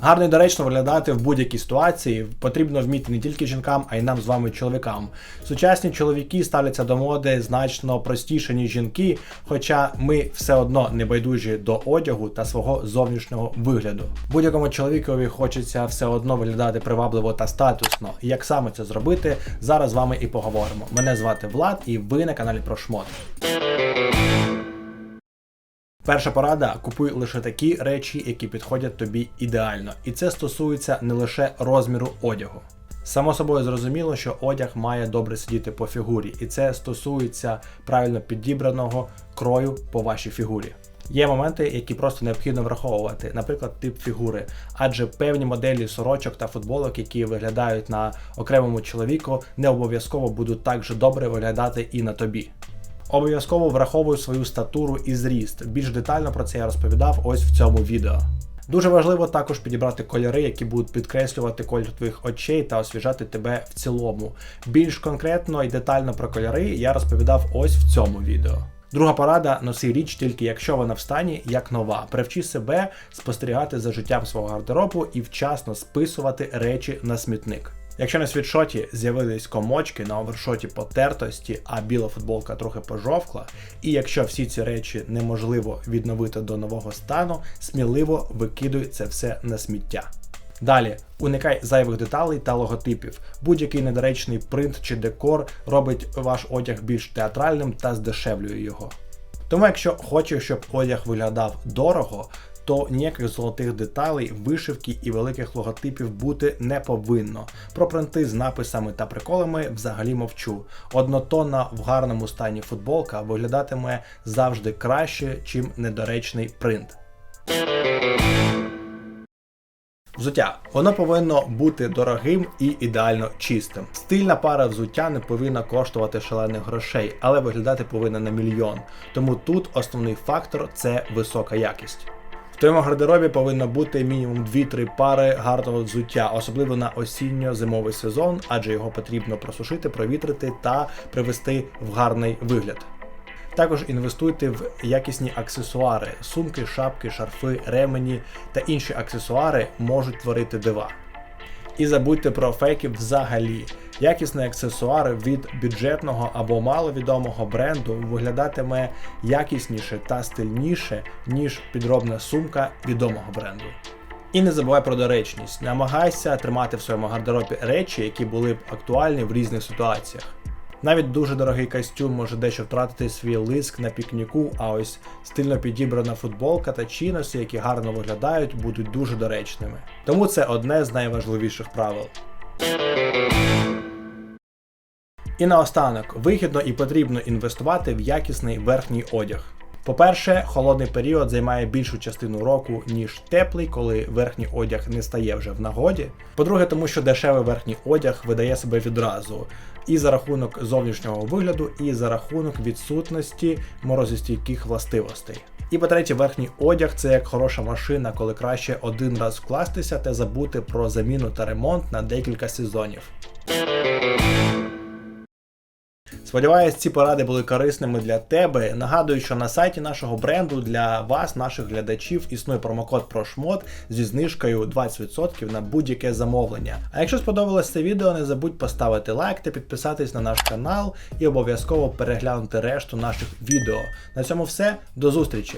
Гарно і доречно виглядати в будь-якій ситуації потрібно вміти не тільки жінкам, а й нам з вами чоловікам. Сучасні чоловіки ставляться до моди значно простіше, ніж жінки, хоча ми все одно не байдужі до одягу та свого зовнішнього вигляду. Будь-якому чоловікові хочеться все одно виглядати привабливо та статусно. Як саме це зробити, зараз з вами і поговоримо. Мене звати Влад, і ви на каналі про шмот. Перша порада: купуй лише такі речі, які підходять тобі ідеально. І це стосується не лише розміру одягу. Само собою зрозуміло, що одяг має добре сидіти по фігурі, і це стосується правильно підібраного крою по вашій фігурі. Є моменти, які просто необхідно враховувати, наприклад, тип фігури, адже певні моделі сорочок та футболок, які виглядають на окремому чоловіку, не обов'язково будуть так же добре виглядати і на тобі. Обов'язково враховую свою статуру і зріст. Більш детально про це я розповідав ось в цьому відео. Дуже важливо також підібрати кольори, які будуть підкреслювати колір твоїх очей та освіжати тебе в цілому. Більш конкретно і детально про кольори я розповідав ось в цьому відео. Друга порада носи річ тільки якщо вона в стані як нова. Привчи себе спостерігати за життям свого гардеробу і вчасно списувати речі на смітник. Якщо на світшоті з'явились комочки, на овершоті потертості, а біла футболка трохи пожовкла, і якщо всі ці речі неможливо відновити до нового стану, сміливо викидуй це все на сміття. Далі уникай зайвих деталей та логотипів. Будь-який недоречний принт чи декор робить ваш одяг більш театральним та здешевлює його. Тому, якщо хочеш, щоб одяг виглядав дорого, то ніяких золотих деталей, вишивки і великих логотипів бути не повинно. Про принти з написами та приколами взагалі мовчу. Однотонна в гарному стані футболка виглядатиме завжди краще, чим недоречний принт. Взуття. Воно повинно бути дорогим і ідеально чистим. Стильна пара взуття не повинна коштувати шалених грошей, але виглядати повинна на мільйон. Тому тут основний фактор це висока якість. В твоєму гардеробі повинно бути мінімум 2-3 пари гарного взуття, особливо на осінньо-зимовий сезон, адже його потрібно просушити, провітрити та привести в гарний вигляд. Також інвестуйте в якісні аксесуари, сумки, шапки, шарфи, ремені та інші аксесуари можуть творити дива. І забудьте про фейки взагалі. Якісний аксесуар від бюджетного або маловідомого бренду виглядатиме якісніше та стильніше, ніж підробна сумка відомого бренду. І не забувай про доречність. Намагайся тримати в своєму гардеробі речі, які були б актуальні в різних ситуаціях. Навіть дуже дорогий костюм може дещо втратити свій лиск на пікніку, а ось стильно підібрана футболка та чіноси, які гарно виглядають, будуть дуже доречними. Тому це одне з найважливіших правил. І наостанок, вигідно і потрібно інвестувати в якісний верхній одяг. По-перше, холодний період займає більшу частину року, ніж теплий, коли верхній одяг не стає вже в нагоді. По-друге, тому що дешевий верхній одяг видає себе відразу і за рахунок зовнішнього вигляду, і за рахунок відсутності морозостійких властивостей. І по-третє, верхній одяг це як хороша машина, коли краще один раз вкластися та забути про заміну та ремонт на декілька сезонів. Сподіваюсь, ці поради були корисними для тебе. Нагадую, що на сайті нашого бренду для вас, наших глядачів, існує промокод ProShmod зі знижкою 20% на будь-яке замовлення. А якщо сподобалось це відео, не забудь поставити лайк та підписатись на наш канал і обов'язково переглянути решту наших відео. На цьому все, до зустрічі!